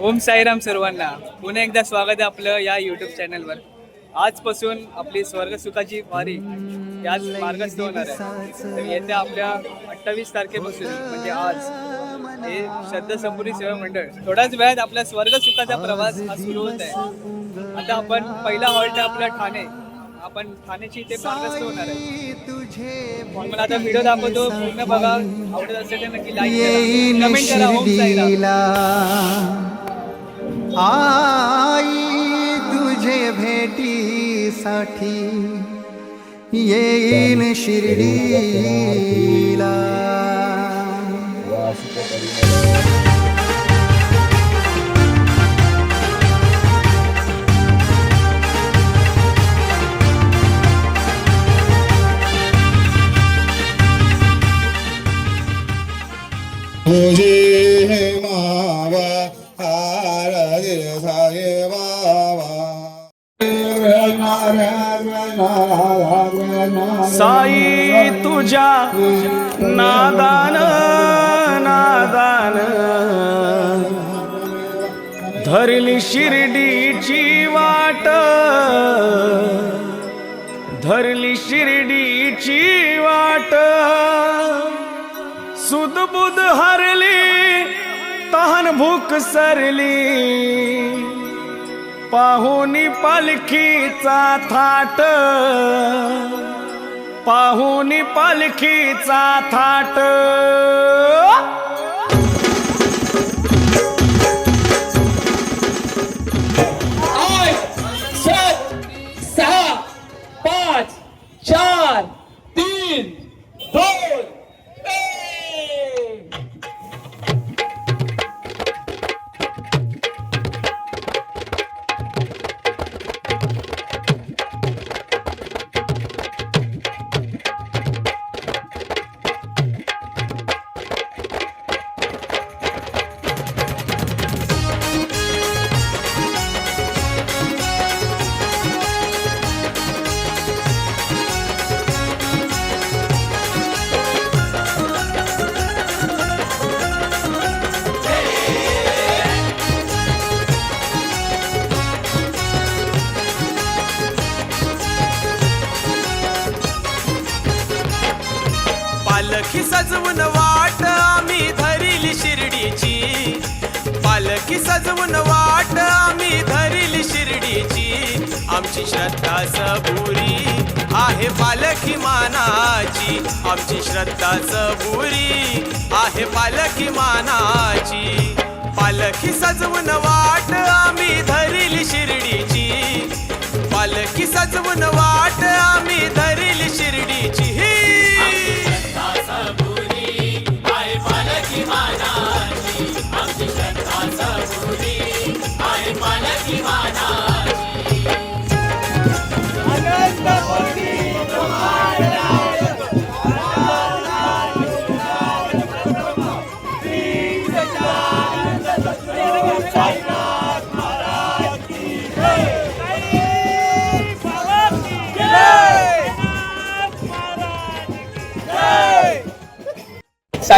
ओम साईराम सर्वांना. पुन्हा एकदा स्वागत आहे आपलं या युट्यूब चॅनलवर आजपासून आपली स्वर्ग सुखाची वारी याच मार्गस्थ होणार आहे. तर येत्या आपल्या अठ्ठावीस तारखेपासून म्हणजे आज हे श्रद्धा संपूर्ण सेवा मंडळ. थोड्याच वेळात आपला स्वर्ग सुखाचा प्रवास हा सुरू होत आहे. आता आपण पहिला हॉल्ट आहे आपला ठाणे. आपण ठाण्याची इथे मार्गस्थ होणार आहे. मग मला आता व्हिडिओ दाखवतो. पूर्ण बघा. आवडत असेल तर नक्की लाईक करा. कमेंट करा. ओम साईराम. आई तुझे भेटी साठी। ये येईन शिर्डीला Holy तुझ्या नादान नादान। धरली शिर्डीची वाट। धरली शिर्डीची वाट। सुदबुद हरली तहन भूक सरली। पाहुनी पालखीचा थाट। पाहुनी पालखीचा थाट. सजवून वाट आम्ही धरिली शिर्डीची. पालखी सजवून वाट आम्ही धरिली शिर्डीची. आमची श्रद्धा सबुरी आहे पालखी मानाची. आमची श्रद्धा सबुरी आहे पालखी मानाची. पालखी सजवून वाट आम्ही धरिली शिर्डीची. पालखी सजवून वाट आम्ही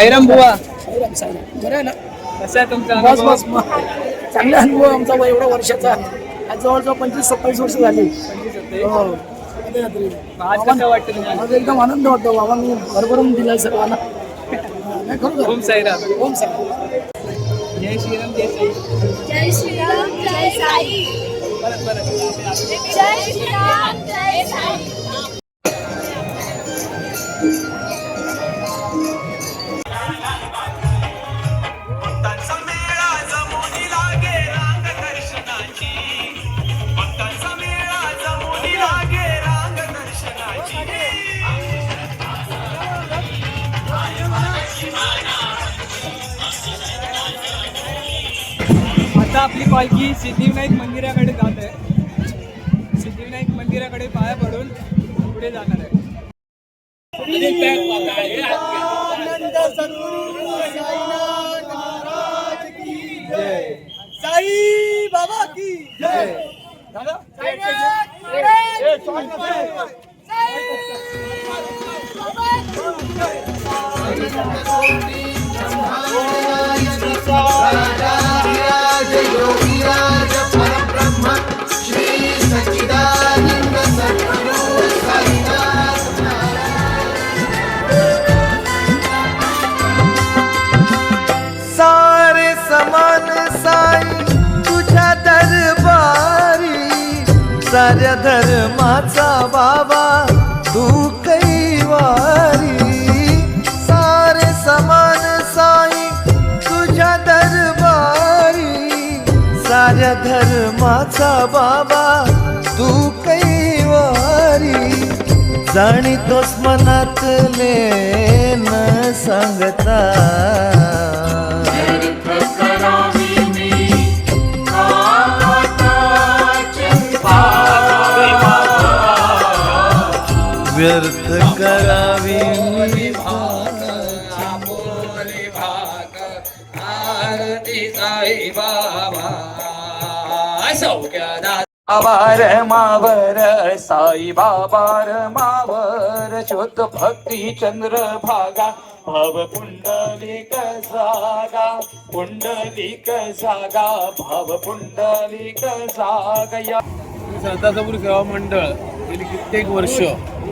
साईराम बुवा. बरं आहे ना? कसा आहे तुमचा बस अनुभव? बस मग. चांगला अनुभव आहे आमचा एवढा वर्षाचा. आज जवळजवळ पंचवीस सत्तावीस वर्ष झाली. हो. आज कसं वाटतं तुम्हाला? आज एकदम आनंद वाटतो बाबांनी भरभरून दिलाय सर्वांना. नाही खरोखर. ओम साईराम. ओम साई जय श्रीराम जय साई. जय श्रीराम जय साई. परत परत जय श्रीराम जय साई. आपली पालखी सिद्धिविनायक मंदिराकडे जात आहे. सिद्धिविनायक मंदिराकडे पाया पडून पुढे जाणार आहे. साई बाबा की जय. राजा आचार्य धर्माचा बाबा तू कैवारी. सारे समान साई तुझ्या दरबारी. साऱ्या धर्माचा बाबा तू कैवारी. जाणीतोस मनातले न सांगता. मी आभार मावर साई बाबार मावर ज्योत भक्ती चंद्र भागा. भाव पुंडलिक जागा पुंडलिक जागा भाव पुंडलिक जागा या श्रद्धासपूर सेवा मंडळ गेली कित्येक वर्ष.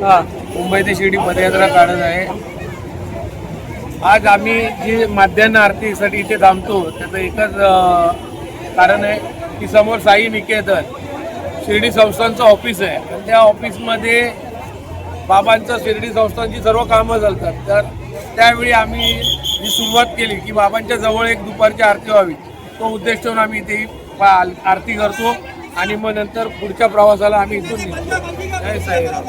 मुंबई ते शिर्डी पदयात्रा काढत आहे. आज आम्ही जी माध्यान्ह आरतीसाठी इथे थांबतो त्याचं एकच कारण आहे की समोर साई निकेतन शिर्डी संस्थांचं ऑफिस आहे. आणि त्या ऑफिसमध्ये बाबांचं शिर्डी संस्थांची सर्व कामं चालतात. तर त्यावेळी आम्ही जी सुरुवात केली की बाबांच्या जवळ एक दुपारची आरती व्हावी. तो उद्देश ठेवून आम्ही इथे आरती करतो. आणि मग नंतर पुढच्या प्रवासाला आम्ही इथून निघतो.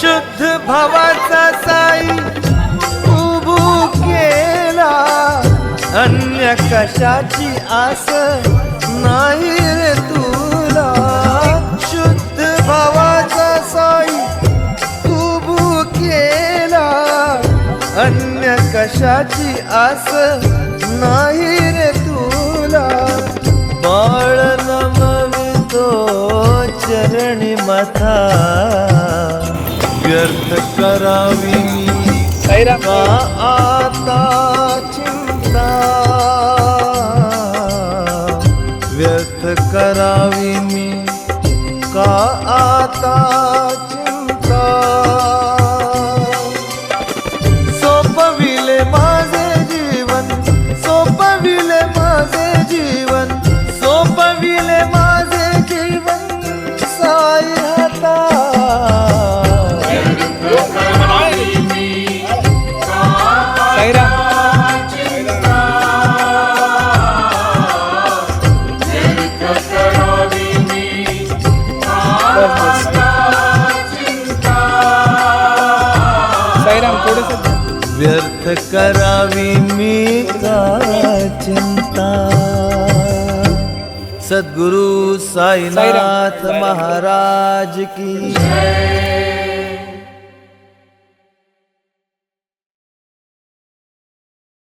शुद्ध भावाचा साई उभू केला. अन्य कशाची आस ना कशाची आस नाही रे तुला? बाळ नमवितो चरणी माथा. व्यर्थ करावी का आता चिंता. व्यर्थ करावी मी. का आता साईराम थोडस व्यर्थ करावी मी का चिंता? सद्गुरु साईनाथ महाराज की